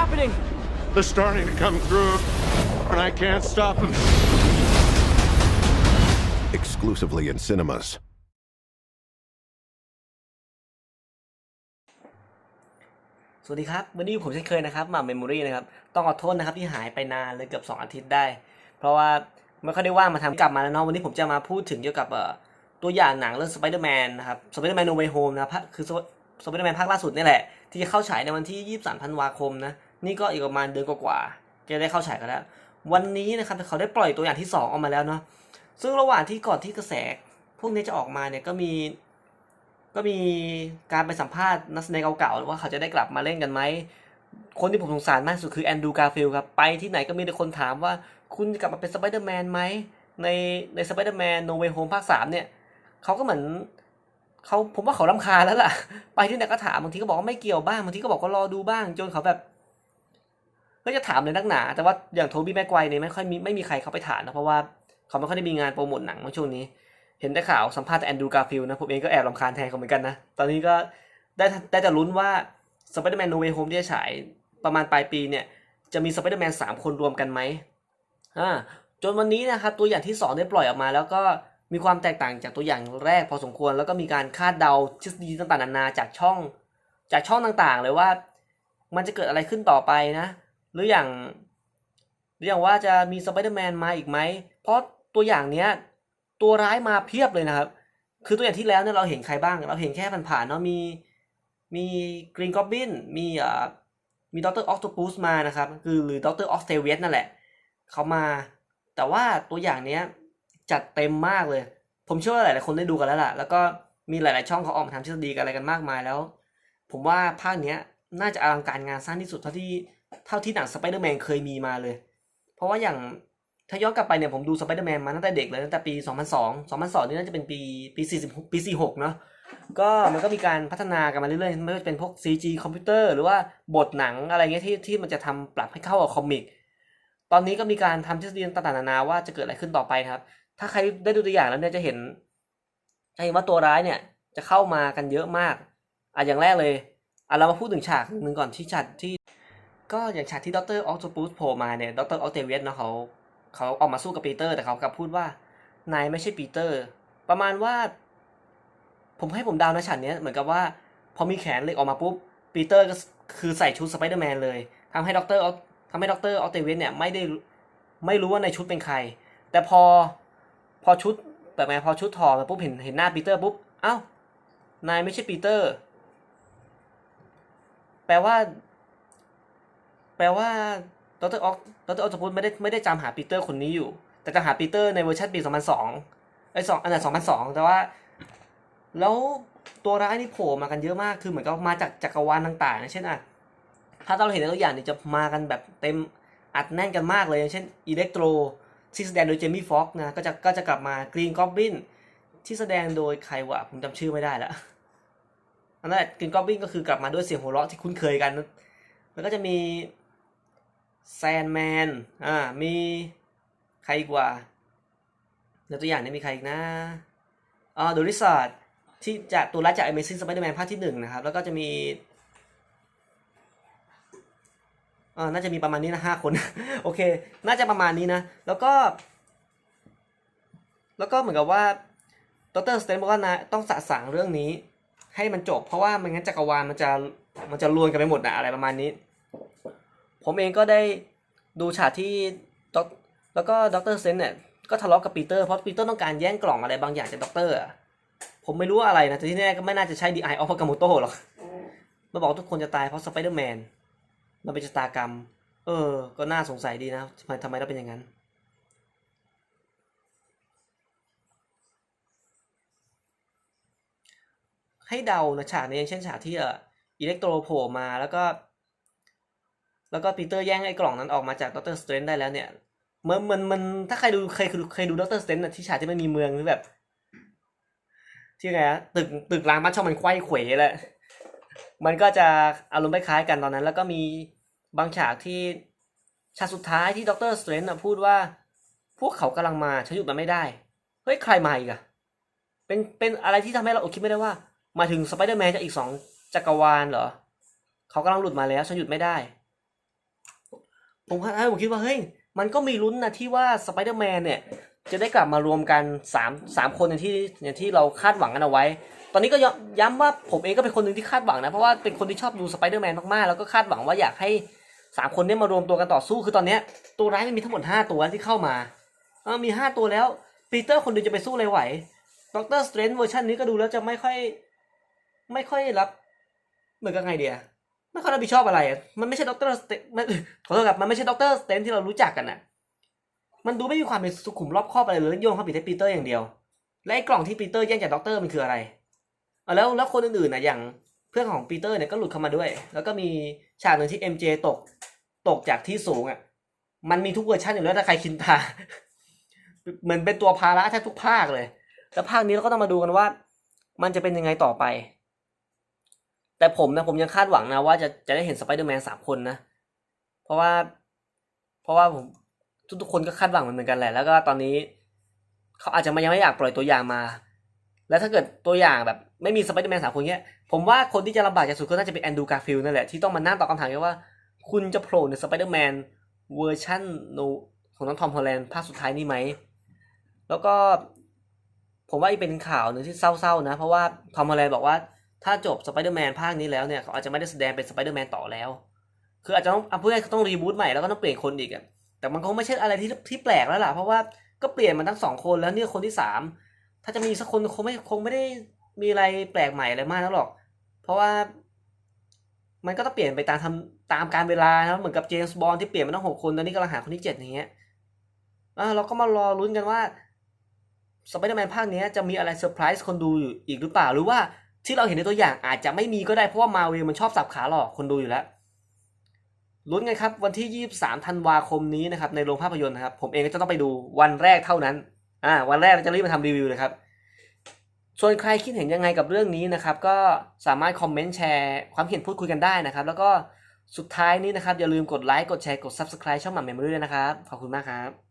They're starting to come through, and I can't stop them. Exclusively in cinemas. สวัสดีครับวันนี้ผมเช่นเคยนะครับมาเมมโมรี่นะครับ ต้องขอโทษนะครับที่หายไปนานเลยเกือบ 2 อาทิตย์ได้ เพราะว่าไม่ค่อยได้ว่างมาทำกลับมาแล้วเนาะวันนี้ผมจะมาพูดถึงเกี่ยวกับเอ่อตัวอย่างหนังเรื่อง Spider-Man นะครับ Spider-Man No Way Home นะครับภาคคือ Spider-Man ภาคล่าสุดนี่แหละ ที่จะเข้าฉายในวันที่ 23 ธันวาคมนะ นี่ก็อีกประมาณเดือนกว่าๆจะได้เข้าฉายกันแล้ว วันนี้นะครับเขาได้ปล่อยตัวอย่างที่ 2 ออกมาแล้วเนาะซึ่งระหว่างที่ก่อนที่กระแส พวกนี้จะออกมาเนี่ยก็มีก็มีการไปสัมภาษณ์นักแสดงเก่าๆว่าเขาจะได้กลับมาเล่นกันไหม คนที่ผมสงสารมากสุดคือแอนดูการ์ฟิลครับ ไปที่ไหนก็มีแต่คนถามว่าคุณจะกลับมาเป็นสไปเดอร์แมนไหม ในในสไปเดอร์แมนโนเวโฮมภาคสามเนี่ย เขาก็เหมือนเขาผมว่าเขาลำคาญแล้วล่ะ ไปที่ไหนก็ถามบางทีก็บอกว่าไม่เกี่ยวบ้างบางทีก็บอกว่ารอดูบ้าง จนเขาแบบ ก็จะถามเลยนักหนา แต่ว่าอย่างโทบี้แม็กไกวเนี่ยไม่ค่อยมีไม่มีใครเขาไปถามนะเพราะว่าเขาไม่ค่อยได้มีงานโปรโมทหนังในช่วงนี้ เห็นแต่ข่าวสัมภาษณ์แต่แอนดูการ์ฟิลนะผมเองก็แอบรำคาญแทนเขาเหมือนกันนะ ตอนนี้ก็ได้ได้แต่ลุ้นว่า Spider-Man No Way Home ที่จะฉายประมาณปลายปีเนี่ย จะมี Spider-Man สามคนรวมกันไหมอ่าจนวันนี้นะครับตัวอย่างที่ 2 ได้ปล่อยออกมา แล้วก็มีความแตกต่างจากตัวอย่างแรกพอสมควร แล้วก็มีการคาดเดาทฤษฎีต่างๆนานาจากช่อง จากช่องต่างๆ เลยว่า มันจะเกิดอะไรขึ้นต่อไปนะ หรืออย่างหรืออย่างว่าจะมี Spider-Man มนมาอีกไหม เพราะตัวอย่างเนี้ยตัวร้ายมาเพียบเลยนะครับ คือตัวอย่างที่แล้วเนี่ยเราเห็นใครบ้าง เราเห็นแค่ผ่านๆเนาะมีมีกรีนกอบบินมีอ่ามีด็อกเตอร์ออ t โตปุสมานะครับ คือหรือด็อกเตอร์ออสเตเวสนั่นแหละ เขามา แต่ว่าตัวอย่างเนี้ยจัดเต็มมากเลย ผมเชื่อว่าหลายๆคนได้ดูกันแล้วล่ะ แล้วก็มีหลาย ๆ ช่องเขาออกมาทำทฤษฎีกันอะไรกันมากมายแล้ว ผมว่าภาคเนี้ยน่าจะอลังการงานสร้างที่สุดเท่าที่ เท่าที่หนังสไปเดอร์แมนเคยมีมาเลย เพราะว่าอย่างถ้าย้อนกลับไปเนี่ยผมดูสไปเดอร์แมนมาตั้งแต่เด็กเลยตั้งแต่ปี 2002 2002 นี่น่าจะเป็นปีปี46ปี 46 เนาะก็มันก็มีการพัฒนากันมาเรื่อยๆไม่ว่าจะเป็นพวก CG คอมพิวเตอร์หรือว่าบทหนังอะไรเงี้ยที่ที่มันจะทำปรับให้เข้ากับคอมิกตอนนี้ก็มีการทำทฤษฎีต่างๆนานาว่าจะเกิดอะไรขึ้นต่อไปครับ ถ้าใครได้ดูตัวอย่างแล้วเนี่ยจะเห็นจะเห็นว่าตัวร้ายเนี่ยจะเข้ามากันเยอะมากอะอย่างแรกเลยอะเรามาพูดถึงฉากหนึ่งก่อนที่ฉากที่ ก็อย่างฉากที่ดรออ t โตปุสโผล่มาเนี่ยดรออสเตเวียสเนาะเขาเขาออกมาสู้กับปีเตอร์แต่เขากลับพูดว่านายไม่ใช่ปีเตอร์ ประมาณว่า ผมให้ผมดาวนะฉากเนี้ยเหมือนกับว่า พอมีแขนเล็กออกมาปุ๊บปีเตอร์ก็คือใส่ชุดสไปเดอร์แมนเลยทำให้ด็อกเตอร์ทำให้ด็อกเตอร์ออสเตเวียสเนี่ยไม่ได้ไม่รู้ว่าในชุดเป็นใคร แต่พอพอชุดแต่ไงพอชุดถอดมาปุ๊บเห็นเห็นหน้าปีเตอร์ปุ๊บเอ้านายไม่ใช่ปีเตอร์ แปลว่า แปลว่าดรออกดรออกจะพูดไม่ได้ไม่ได้จำหาปีเตอร์คนนี้อยู่ แต่จะหาปีเตอร์ในเวอร์ชันปี 2002ไอ้สองอันนั้น2002 แต่ว่า แล้วตัวร้ายนี่โผล่มากันเยอะมาก คือเหมือนกับมาจากจักรวาลต่างๆนะเช่นอะถ้าเราเห็นในตัวอย่างเนี่ยจะมากันแบบเต็มอัดแน่นกันมากเลยอย่างเช่นอิเล็กโทรที่แสดงโดยเจมี่ฟ็อกนะก็จะก็จะกลับมากรีนกอบบินที่แสดงโดยใครวะผมจำชื่อไม่ได้ละอันนั้นกรีนกอบบินก็คือกลับมาด้วยเสียงหัวเราะที่คุ้นเคยกัน แล้วก็จะมี แซนแมนอ่ามีใครอีกว่าในตัวอย่างนี้มีใครอีกนะอ๋อโดริซาร์ดที่จากตัวร้ายจาก Amazing Spider-Man ภาคที่หนึ่งนะครับ แล้วก็จะมีอ่าน่าจะมีประมาณนี้นะห้าคน โอเค น่าจะประมาณนี้นะ แล้วก็ แล้วก็เหมือนกับว่าดรสเตนบอกว่านะต้องสะสางเรื่องนี้ ให้มันจบ เพราะว่าไม่งั้นจักรวาลมันจะมันจะรวนกันไปหมดนะอะไรประมาณนี้ ผมเองก็ได้ดูฉากที่ด็อกแล้วก็ด็อกเตอร์เซนเนี่ยก็ทะเลาะกับปีเตอร์เพราะปีเตอร์ต้องการแย่งกล่องอะไรบางอย่างจากด็อกเตอร์ผมไม่รู้อะไรนะแต่ที่แน่ก็ไม่น่าจะใช่ดีไอออฟกาโมโต้หรอกมาบอกทุกคนจะตายเพราะสไปเดอร์แมนมันเป็นชะตากรรม เออ ก็น่าสงสัยดีนะทำไมทำไมเราเป็นอย่างนั้น ให้เดานะฉากนี้อย่างเช่นฉากที่เอออิเล็กโทรโผล่มาแล้วก็ แล้วก็ปีเตอร์แย่งไอ้กล่องนั้นออกมาจากด็อกเตอร์สเตรนได้แล้วเนี่ยมันมันมันถ้าใครดูเคยเคยดูด็อกเตอร์สเตรนที่ฉากที่มันมีเมืองหรือแบบที่ไงฮะตึกตึกร้างบ้านช่องมันไขว้เขวแหละมันก็จะอารมณ์คล้ายกันตอนนั้น แล้วก็มีบางฉากที่ฉากสุดท้ายที่ด็อกเตอร์สเตรนพูดว่า พวกเขากำลังมาฉันหยุดมันไม่ได้เฮ้ยใครมาอีกอะเป็นเป็นอะไรที่ทำให้เราอดคิดไม่ได้ว่า มาถึงสไปเดอร์แมนจะอีกสองจักรวาลเหรอเขากำลังหลุดมาแล้วฉันหยุดไม่ได้ ผมให้ผมคิดว่าเฮ้ยมันก็มีลุ้นนะที่ว่าสไปเดอร์แมนเนี่ย จะได้กลับมารวมกันสามสามคนอย่างที่อย่างที่เราคาดหวังกันเอาไว้ ตอนนี้ก็ย้ำว่าผมเองก็เป็นคนหนึ่งที่คาดหวังนะ เพราะว่าเป็นคนที่ชอบดูสไปเดอร์แมนมากๆ แล้วก็คาดหวังว่าอยากให้สามคนนี้มารวมตัวกันต่อสู้คือตอนเนี้ยตัวร้ายมันมีทั้งหมดห้าตัวที่เข้ามาเออมีห้าตัวแล้วปีเตอร์คนเดียวจะไปสู้อะไรไหวด็อกเตอร์สเตรนเวอร์ชันนี้ก็ดูแล้วจะไม่ค่อย ไม่ค่อยรับ เหมือนกับไงเดีย ไม่ค่อยรับผิดชอบอะไรอะมันไม่ใช่ด็อกเตอร์สเตนขอโทษครับมันไม่ใช่ด็อกเตอร์สเตนที่เรารู้จักกันน่ะ มันดูไม่มีความเป็นสุขุมรอบคอบอะไรเลยโยงเข้าผิดให้ปีเตอร์อย่างเดียว และไอ้กล่องที่ปีเตอร์แย่งจากด็อกเตอร์มันคืออะไรเอาแล้วแล้วคนอื่นๆนะอย่างเพื่อนของปีเตอร์เนี่ยก็หลุดเข้ามาด้วย แล้วก็มีฉากหนึ่งที่ MJ ตกตกจากที่สูงอะ มันมีทุกเวอร์ชันอยู่แล้วถ้าใครคินตาเหมือนเป็นตัวภาระแทบทุกภาคเลย แล้วภาคนี้เราก็ต้องมาดูกันว่า มันจะเป็นยังไงต่อไป แต่ผมนะผมยังคาดหวังนะว่าจะจะได้เห็นสไปเดอร์แมนสามคนนะ เพราะว่า เพราะว่าผมทุกๆคนก็คาดหวังมันเหมือนกันแหละ แล้วก็ตอนนี้ เขาอาจจะมายังไม่อยากปล่อยตัวอย่างมา แล้วถ้าเกิดตัวอย่างแบบ ไม่มีสไปเดอร์แมนสามคนเนี้ย ผมว่าคนที่จะลำบากที่สุดก็น่าจะเป็นแอนดูการ์ฟิลด์นั่นแหละที่ต้องมานั่งตอบคำถามกันว่า คุณจะโผล่ในสไปเดอร์แมนเวอร์ชันโนของน้องทอมฮอลแลนด์ภาคสุดท้ายนี้ไหม แล้วก็ผมว่าอีกเป็นข่าวหนึ่งที่เศร้าๆนะ เพราะว่าทอมฮอลแลนด์บอกว่า ถ้าจบสไปเดอร์แมนภาคนี้แล้วเนี่ยเขาอาจจะไม่ได้แสดงเป็นสไปเดอร์แมนต่อแล้ว คืออาจจะต้องเอาเพื่อให้เขาต้องรีบูตใหม่แล้วก็ต้องเปลี่ยนคนอีกอะแต่มันคงไม่ใช่อะไรที่ที่แปลกแล้วล่ะ เพราะว่าก็เปลี่ยนมาทั้งสองคนแล้วเนี่ยคนที่สามถ้าจะมีสักคนคงไม่คงไม่ได้มีอะไรแปลกใหม่อะไรมากแล้วหรอก เพราะว่ามันก็ต้องเปลี่ยนไปตามทำตามการเวลานะเหมือนกับเจมส์บอลที่เปลี่ยนมาตั้งหกคนตอนนี้กำลังหาคนที่เจ็ดอย่างเงี้ยอ่าเราก็มารอลุ้นกันว่าสไปเดอร์แมนภาคนี้จะมีอะไรเซอร์ไพรส์คนดูอยู่อีกหรือเปล่าหรือว่า ที่เราเห็นในตัวอย่างอาจจะไม่มีก็ได้เพราะว่ามาเวลมันชอบสับขาหลอกคนดูอยู่แล้วลุ้นกันครับวันที่ 23ธันวาคมนี้นะครับในโรงภาพยนตร์นะครับ ผมเองก็จะต้องไปดูวันแรกเท่านั้นอ่าวันแรกเราจะรีบมาทำรีวิวเลยครับ ส่วนใครคิดเห็นยังไงกับเรื่องนี้นะครับ ก็สามารถคอมเมนต์แชร์ความเห็นพูดคุยกันได้นะครับ แล้วก็สุดท้ายนี้นะครับ อย่าลืมกดไลค์กดแชร์กด Subscribe ช่องหม่ำเมมโมรี่ด้วยนะครับ ขอบคุณมากครับ